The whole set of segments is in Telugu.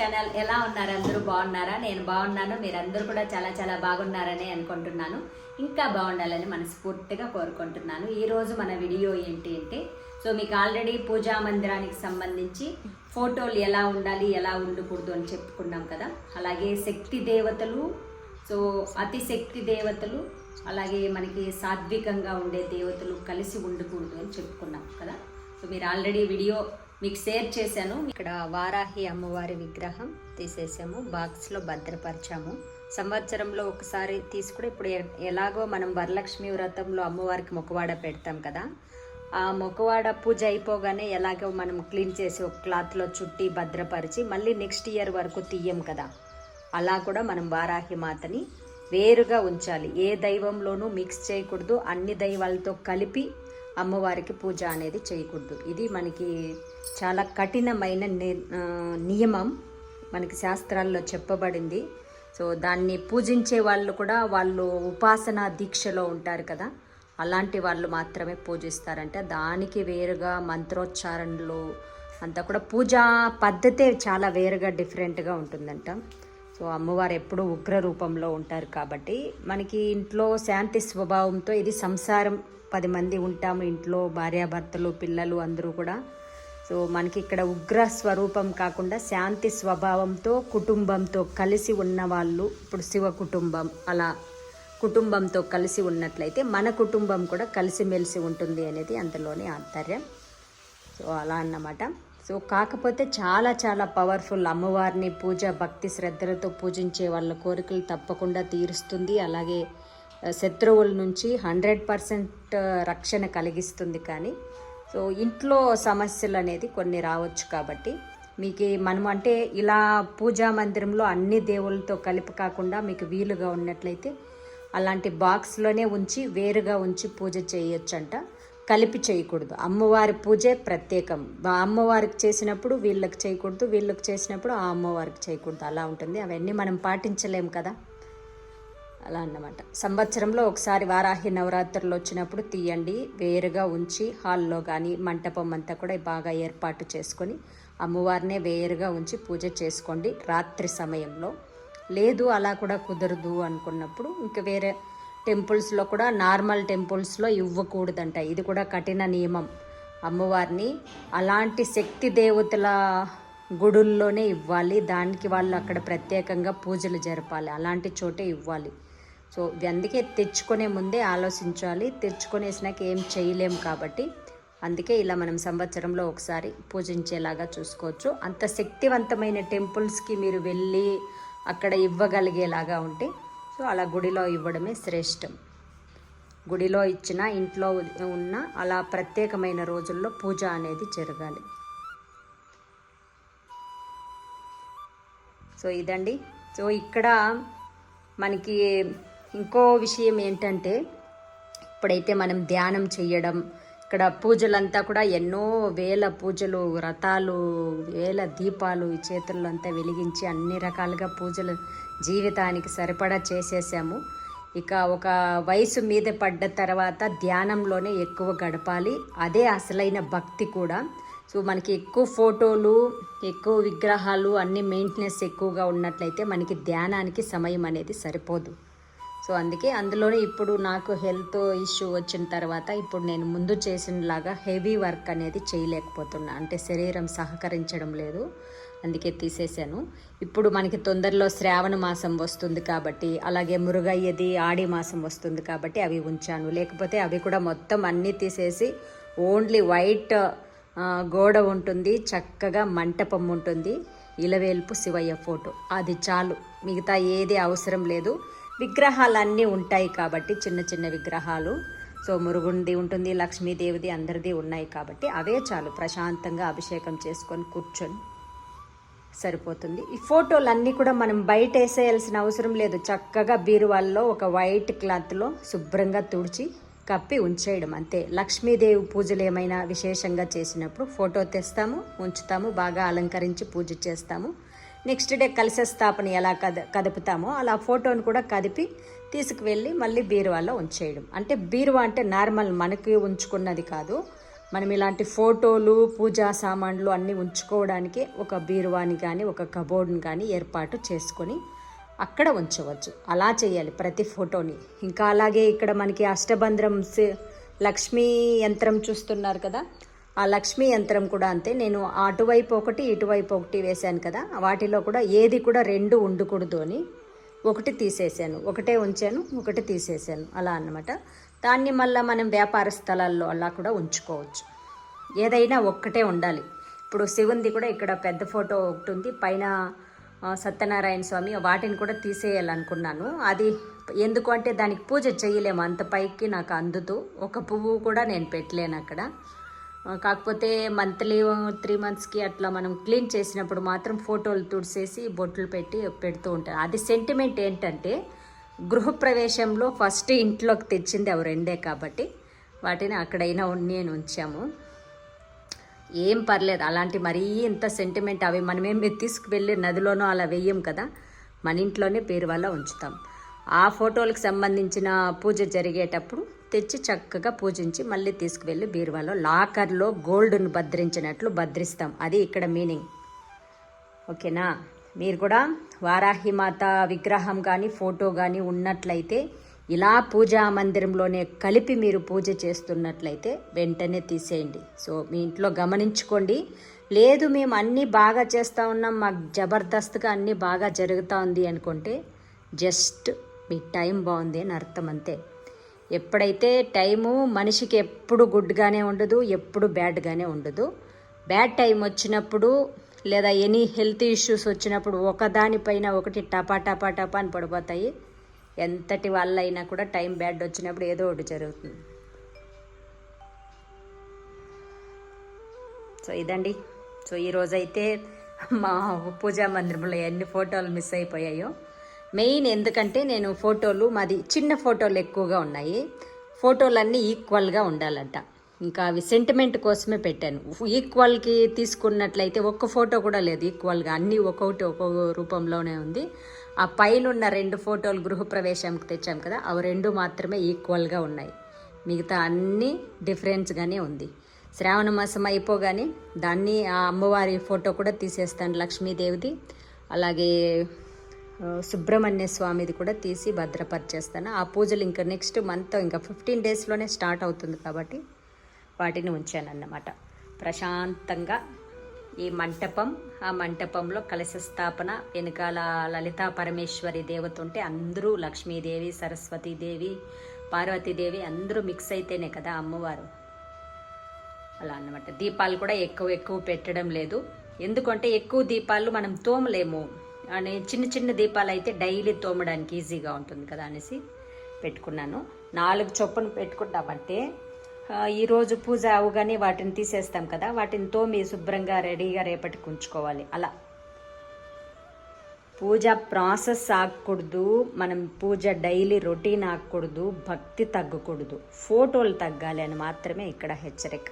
ఛానల్ ఎలా ఉన్నారు? అందరూ బాగున్నారా? నేను బాగున్నాను. మీరందరూ కూడా చాలా చాలా బాగున్నారని అనుకుంటున్నాను. ఇంకా బాగుండాలని మనస్ఫూర్తిగా కోరుకుంటున్నాను. ఈరోజు మన వీడియో ఏంటి అంటే సో మీకు ఆల్రెడీ పూజా మందిరానికి సంబంధించి ఫోటోలు ఎలా ఉండాలి ఎలా ఉండకూడదు అని చెప్పుకున్నాం కదా. అలాగే శక్తి దేవతలు సో అతి శక్తి దేవతలు అలాగే మనకి సాత్వికంగా ఉండే దేవతలు కలిసి ఉండకూడదు అని చెప్పుకున్నాం కదా. సో మీరు ఆల్రెడీ వీడియో మీకు షేర్ చేశాను. ఇక్కడ వారాహి అమ్మవారి విగ్రహం తీసేసాము. బాక్స్లో భద్రపరిచాము. సంవత్సరంలో ఒకసారి తీసుకుని ఇప్పుడు ఎలాగో మనం వరలక్ష్మి వ్రతంలో అమ్మవారికి మొక్కవాడ పెడతాం కదా. ఆ మొక్కవాడ పూజ అయిపోగానే ఎలాగో మనం క్లీన్ చేసి ఒక క్లాత్లో చుట్టి భద్రపరిచి మళ్ళీ నెక్స్ట్ ఇయర్ వరకు తీయం కదా. అలా కూడా మనం వారాహి మాతని వేరుగా ఉంచాలి. ఏ దైవంలోనూ మిక్స్ చేయకూడదు. అన్ని దైవాలతో కలిపి అమ్మవారికి పూజ అనేది చేయకూడదు. ఇది మనకి చాలా కఠినమైన ని- నియమం. మనకి శాస్త్రాల్లో చెప్పబడింది. సో దాన్ని పూజించే వాళ్ళు కూడా వాళ్ళు ఉపాసన దీక్షలో ఉంటారు కదా. అలాంటి వాళ్ళు మాత్రమే పూజిస్తారంటే. దానికి వేరుగా మంత్రోచ్చారణలు అంతా కూడా పూజా పద్ధతే చాలా వేరుగా డిఫరెంట్గా ఉంటుందంట. సో అమ్మవారు ఎప్పుడూ ఉగ్ర రూపంలో ఉంటారు కాబట్టి మనకి ఇంట్లో శాంతి స్వభావంతో ఇది సంసారం. పది మంది ఉంటాము ఇంట్లో భార్యాభర్తలు పిల్లలు అందరూ కూడా. సో మనకి ఇక్కడ ఉగ్ర స్వరూపం కాకుండా శాంతి స్వభావంతో కుటుంబంతో కలిసి ఉన్న వాళ్ళు ఇప్పుడు శివ కుటుంబం అలా కుటుంబంతో కలిసి ఉన్నట్లయితే మన కుటుంబం కూడా కలిసిమెలిసి ఉంటుంది అనేది అందులోని ఆంతర్యం సో అలా అన్నమాట. సో కాకపోతే చాలా చాలా పవర్ఫుల్ అమ్మవారిని పూజ భక్తి శ్రద్ధలతో పూజించే వాళ్ళ కోరికలు తప్పకుండా తీరుస్తుంది. అలాగే శత్రువుల నుంచి హండ్రెడ్ పర్సెంట్ రక్షణ కలిగిస్తుంది కానీ. సో ఇంట్లో సమస్యలు అనేది కొన్ని రావచ్చు కాబట్టి. మీకు మనం అంటే ఇలా పూజా మందిరంలో అన్ని దేవుళ్ళతో కలిపి కాకుండా మీకు వీలుగా ఉన్నట్లయితే అలాంటి బాక్స్లోనే ఉంచి వేరుగా ఉంచి పూజ చేయొచ్చంట. కలిపి చేయకూడదు. అమ్మవారి పూజే ప్రత్యేకం. అమ్మవారికి చేసినప్పుడు వీళ్ళకి చేయకూడదు వీళ్ళకి చేసినప్పుడు ఆ అమ్మవారికి చేయకూడదు. అలా ఉంటుంది. అవన్నీ మనం పాటించలేం కదా? అలా అన్నమాట. సంవత్సరంలో ఒకసారి వారాహి నవరాత్రులు వచ్చినప్పుడు తీయండి. వేరుగా ఉంచి హాల్లో కానీ మంటపం అంతా కూడా బాగా ఏర్పాటు చేసుకొని అమ్మవారినే వేరుగా ఉంచి పూజ చేసుకోండి రాత్రి సమయంలో. లేదు అలా కూడా కుదరదు అనుకున్నప్పుడు ఇంకా వేరే టెంపుల్స్లో కూడా నార్మల్ టెంపుల్స్లో ఇవ్వకూడదంట. ఇది కూడా కఠిన నియమం. అమ్మవారిని అలాంటి శక్తి దేవతల గుడుల్లోనే ఇవ్వాలి. దానికి వాళ్ళు అక్కడ ప్రత్యేకంగా పూజలు జరపాలి. అలాంటి చోటే ఇవ్వాలి. సో అందుకే తెచ్చుకునే ముందే ఆలోచించాలి. తెచ్చుకొనేసినాక ఏం చేయలేం కాబట్టి. అందుకే ఇలా మనం సంవత్సరంలో ఒకసారి పూజించేలాగా చూసుకోవచ్చు. అంత శక్తివంతమైన టెంపుల్స్కి మీరు వెళ్ళి అక్కడ ఇవ్వగలిగేలాగా ఉంటే సో అలా గుడిలో ఇవ్వడమే శ్రేష్టం. గుడిలో ఇచ్చిన ఇంట్లో ఉన్న అలా ప్రత్యేకమైన రోజుల్లో పూజ అనేది జరగాలి. సో ఇదండి. సో ఇక్కడ మనకి ఇంకో విషయం ఏంటంటే ఇప్పుడైతే మనం ధ్యానం చేయడం ఇక్కడ పూజలంతా కూడా ఎన్నో వేల పూజలు వ్రతాలు వేల దీపాలు ఈ వెలిగించి అన్ని రకాలుగా పూజలు జీవితానికి సరిపడా చేసేసాము. ఇక ఒక వయసు మీద పడ్డ తర్వాత ధ్యానంలోనే ఎక్కువ గడపాలి. అదే అసలైన భక్తి కూడా. సో మనకి ఎక్కువ ఫోటోలు ఎక్కువ విగ్రహాలు అన్ని మెయింటెనెన్స్ ఎక్కువగా ఉన్నట్లయితే మనకి ధ్యానానికి సమయం అనేది సరిపోదు. సో అందుకే అందులోనే ఇప్పుడు నాకు హెల్త్ ఇష్యూ వచ్చిన తర్వాత ఇప్పుడు నేను ముందు చేసినలాగా హెవీ వర్క్ అనేది చేయలేకపోతున్నా. అంటే శరీరం సహకరించడం లేదు. అందుకే తీసేశాను. ఇప్పుడు మనకి తొందరలో శ్రావణ మాసం వస్తుంది కాబట్టి అలాగే మురుగయ్యది ఆడి మాసం వస్తుంది కాబట్టి అవి ఉంచాను. లేకపోతే అవి కూడా మొత్తం అన్నీ తీసేసి ఓన్లీ వైట్ గోడ ఉంటుంది చక్కగా మంటపం ఉంటుంది. ఇలవేల్పు శివయ్య ఫోటో. అది చాలు. మిగతా ఏది అవసరం లేదు. విగ్రహాలన్నీ ఉంటాయి కాబట్టి చిన్న చిన్న విగ్రహాలు. సో మురుగుంది ఉంటుంది లక్ష్మీదేవిది అందరిది ఉన్నాయి కాబట్టి అవే చాలు. ప్రశాంతంగా అభిషేకం చేసుకొని కూర్చొని సరిపోతుంది. ఈ ఫోటోలన్నీ కూడా మనం బయట వేసేయాల్సిన అవసరం లేదు. చక్కగా బీరువాల్లో ఒక వైట్ క్లాత్లో శుభ్రంగా తుడిచి కప్పి ఉంచేయడం అంతే. లక్ష్మీదేవి పూజలు ఏమైనా విశేషంగా చేసినప్పుడు ఫోటో తెస్తాము ఉంచుతాము బాగా అలంకరించి పూజ చేస్తాము. నెక్స్ట్ డే కలశ స్థాపన ఎలా కద కదుపుతామో అలా ఫోటోను కూడా కదిపి తీసుకువెళ్ళి మళ్ళీ బీరువాలో ఉంచేయడం. అంటే బీరువా అంటే నార్మల్ మనకి ఉంచుకున్నది కాదు. మనం ఇలాంటి ఫోటోలు పూజా సామాన్లు అన్నీ ఉంచుకోవడానికి ఒక బీరువాని కానీ ఒక కబోర్డ్ని కానీ ఏర్పాటు చేసుకొని అక్కడ ఉంచవచ్చు. అలా చేయాలి ప్రతి ఫోటోని. ఇంకా అలాగే ఇక్కడ మనకి అష్టబంధ్రం లక్ష్మీ యంత్రం చూస్తున్నారు కదా? ఆ లక్ష్మీ యంత్రం కూడా అంతే. నేను అటువైపు ఒకటి ఇటువైపు ఒకటి వేశాను కదా. వాటిలో కూడా ఏది కూడా రెండు ఉండకూడదు అని ఒకటి తీసేసాను ఒకటే ఉంచాను ఒకటి తీసేసాను అలా అన్నమాట. దాన్ని మళ్ళీ మనం వ్యాపార స్థలాల్లో అలా కూడా ఉంచుకోవచ్చు. ఏదైనా ఒక్కటే ఉండాలి. ఇప్పుడు శివుంది కూడా ఇక్కడ పెద్ద ఫోటో ఒకటి ఉంది. పైన సత్యనారాయణ స్వామి వాటిని కూడా తీసేయాలనుకున్నాను. అది ఎందుకు అంటే దానికి పూజ చేయలేము. అంత పైకి నాకు అందుతూ ఒక పువ్వు కూడా నేను పెట్టలేను అక్కడ. కాకపోతే మంత్లీ త్రీ మంత్స్కి అట్లా మనం క్లీన్ చేసినప్పుడు మాత్రం ఫోటోలు తుడిసేసి బొట్లు పెట్టి పెడుతూ ఉంటారు. అది సెంటిమెంట్ ఏంటంటే గృహప్రవేశంలో ఫస్ట్ ఇంట్లోకి తెచ్చింది అవి రెండే కాబట్టి వాటిని అక్కడైనా నేను ఉంచాము. ఏం పర్లేదు అలాంటి మరీ ఇంత సెంటిమెంట్ అవి మనమేం తీసుకువెళ్ళి నదిలోనో అలా వేయం కదా మన ఇంట్లోనే పేరు వల్ల ఉంచుతాం. ఆ ఫోటోలకు సంబంధించిన పూజ జరిగేటప్పుడు తెచ్చి చక్కగా పూజించి మళ్ళీ తీసుకువెళ్ళి బీరువాలో లాకర్లో గోల్డ్ను భద్రించినట్లు భద్రిస్తాం. అది ఇక్కడ మీనింగ్. ఓకేనా? మీరు కూడా వారాహిమాత విగ్రహం కానీ ఫోటో కానీ ఉన్నట్లయితే ఇలా పూజా మందిరంలోనే కలిపి మీరు పూజ చేస్తున్నట్లయితే వెంటనే తీసేయండి. సో మీ ఇంట్లో గమనించుకోండి. లేదు మేము అన్నీ బాగా చేస్తూ ఉన్నాం మాకు జబర్దస్త్గా అన్నీ బాగా జరుగుతూ ఉంది అనుకుంటే జస్ట్ మీ టైం బాగుంది అని అర్థం అంతే. ఎప్పుడైతే టైము మనిషికి ఎప్పుడు గుడ్గానే ఉండదు ఎప్పుడు బ్యాడ్గానే ఉండదు. బ్యాడ్ టైం వచ్చినప్పుడు లేదా ఎనీ హెల్త్ ఇష్యూస్ వచ్చినప్పుడు ఒకదానిపైన ఒకటి టపా టపా టపా అని పడిపోతాయి. ఎంతటి వాళ్ళైనా కూడా టైం బ్యాడ్ వచ్చినప్పుడు ఏదో ఒకటి జరుగుతుంది. సో ఇదండి. సో ఈరోజైతే మా పూజా మందిరంలో ఎన్ని ఫోటోలు మిస్ అయిపోయాయో. మెయిన్ ఎందుకంటే నేను ఫోటోలు మాది చిన్న ఫోటోలు ఎక్కువగా ఉన్నాయి. ఫోటోలన్నీ ఈక్వల్గా ఉండాలంట. ఇంకా అవి సెంటిమెంట్ కోసమే పెట్టాను. ఈక్వల్కి తీసుకున్నట్లయితే ఒక్క ఫోటో కూడా లేదు. ఈక్వల్గా అన్నీ ఒక్కొక్కటి ఒక్కొక్క రూపంలోనే ఉంది. ఆ పైన ఉన్న రెండు ఫోటోలు గృహప్రవేశంకి తెచ్చాం కదా అవి రెండు మాత్రమే ఈక్వల్గా ఉన్నాయి. మిగతా అన్నీ డిఫరెన్స్గానే ఉంది. శ్రావణ మాసం అయిపోగానే దాన్ని ఆ అమ్మవారి ఫోటో కూడా తీసేస్తాను లక్ష్మీదేవిది. అలాగే సుబ్రహ్మణ్య స్వామిది కూడా తీసి భద్రపరిచేస్తాను. ఆ పూజలు ఇంకా నెక్స్ట్ మంత్ ఇంకా ఫిఫ్టీన్ డేస్లోనే స్టార్ట్ అవుతుంది కాబట్టి వాటిని ఉంచానన్నమాట. ప్రశాంతంగా ఈ మంటపం ఆ మంటపంలో కలశ స్థాపన వెనకాల లలితా పరమేశ్వరి దేవత ఉంటే అందరూ లక్ష్మీదేవి సరస్వతీదేవి పార్వతీదేవి అందరూ మిక్స్ అయితేనే కదా అమ్మవారు. అలా అన్నమాట. దీపాలు కూడా ఎక్కువ ఎక్కువ పెట్టడం లేదు. ఎందుకంటే ఎక్కువ దీపాలు మనం తోమలేము. అని చిన్న చిన్న దీపాలు అయితే డైలీ తోమడానికి ఈజీగా ఉంటుంది కదా అనేసి పెట్టుకున్నాను. నాలుగు చొప్పున పెట్టుకుంటామంటే ఈరోజు పూజ అవగానే వాటిని తీసేస్తాం కదా వాటిని తోమి శుభ్రంగా రెడీగా రేపటికి ఉంచుకోవాలి. అలా. పూజ ప్రాసెస్ ఆగకూడదు మనం పూజ డైలీ రొటీన్ ఆగకూడదు భక్తి తగ్గకూడదు. ఫోటోలు తగ్గాలి అని మాత్రమే ఇక్కడ హెచ్చరిక.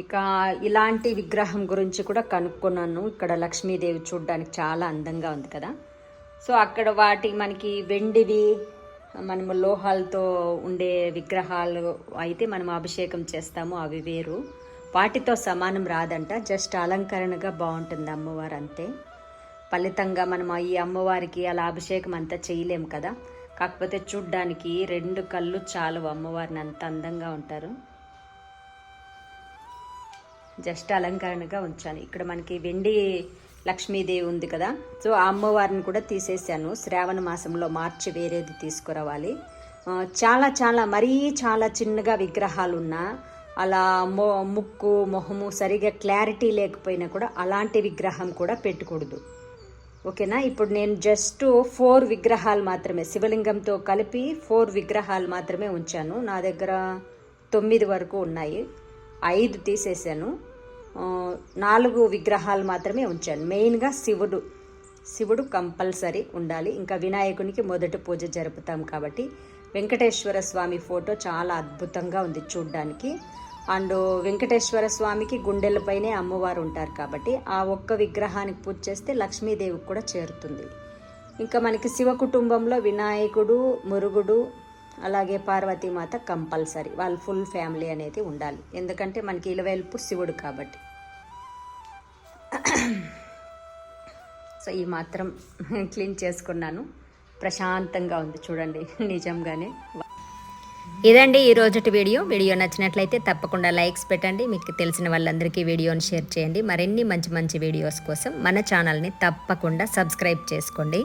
ఇక ఇలాంటి విగ్రహం గురించి కూడా కనుక్కున్నాను. ఇక్కడ లక్ష్మీదేవి చూడడానికి చాలా అందంగా ఉంది కదా. సో అక్కడ వాటి మనకి వెండివి మనము లోహాలతో ఉండే విగ్రహాలు అయితే మనం అభిషేకం చేస్తాము. అవి వేరు. వాటితో సమానం రాదంట. జస్ట్ అలంకరణగా బాగుంటుంది అమ్మవారు అంతే. ఫలితంగా మనం ఈ అమ్మవారికి అలా అభిషేకం అంతా చేయలేము కదా. కాకపోతే చూడ్డానికి రెండు కళ్ళు చాలు అమ్మవారిని అంత అందంగా ఉంటారు. జస్ట్ అలంకరణగా ఉంచాను. ఇక్కడ మనకి వెండి లక్ష్మీదేవి ఉంది కదా. సో ఆ అమ్మవారిని కూడా తీసేసాను. శ్రావణ మాసంలో మార్చి వేరేది తీసుకురావాలి. చాలా చాలా మరీ చాలా చిన్నగా విగ్రహాలు ఉన్నా అలా మొ ముక్కు మొహము సరిగా క్లారిటీ లేకపోయినా కూడా అలాంటి విగ్రహం కూడా పెట్టకూడదు. ఓకేనా? ఇప్పుడు నేను జస్ట్ ఫోర్ విగ్రహాలు మాత్రమే శివలింగంతో కలిపి ఫోర్ విగ్రహాలు మాత్రమే ఉంచాను. నా దగ్గర తొమ్మిది వరకు ఉన్నాయి. ఐదు తీసేసాను. నాలుగు విగ్రహాలు మాత్రమే ఉంచాను. మెయిన్గా శివుడు శివుడు కంపల్సరీ ఉండాలి. ఇంకా వినాయకునికి మొదటి పూజ జరుపుతాం కాబట్టి వెంకటేశ్వర స్వామి ఫోటో చాలా అద్భుతంగా ఉంది చూడ్డానికి. అండ్ వెంకటేశ్వర స్వామికి గుండెలపైనే అమ్మవారు ఉంటారు కాబట్టి ఆ ఒక్క విగ్రహానికి పూజ చేస్తే లక్ష్మీదేవికి కూడా చేరుతుంది. ఇంకా మనకి శివ కుటుంబంలో వినాయకుడు మురుగుడు అలాగే పార్వతీమాత కంపల్సరీ. వాళ్ళ ఫుల్ ఫ్యామిలీ అనేది ఉండాలి. ఎందుకంటే మనకి ఇలవేల్పు శివుడు కాబట్టి. సో ఈ మాత్రం క్లీన్ చేసుకున్నాను. ప్రశాంతంగా ఉంది చూడండి నిజంగానే. ఇదండి ఈ రోజుటి వీడియో. వీడియో నచ్చినట్లయితే తప్పకుండా లైక్స్ పెట్టండి. మీకు తెలిసిన వాళ్ళందరికీ వీడియోని షేర్ చేయండి. మరిన్ని మంచి మంచి వీడియోస్ కోసం మన ఛానల్ని తప్పకుండా సబ్స్క్రైబ్ చేసుకోండి.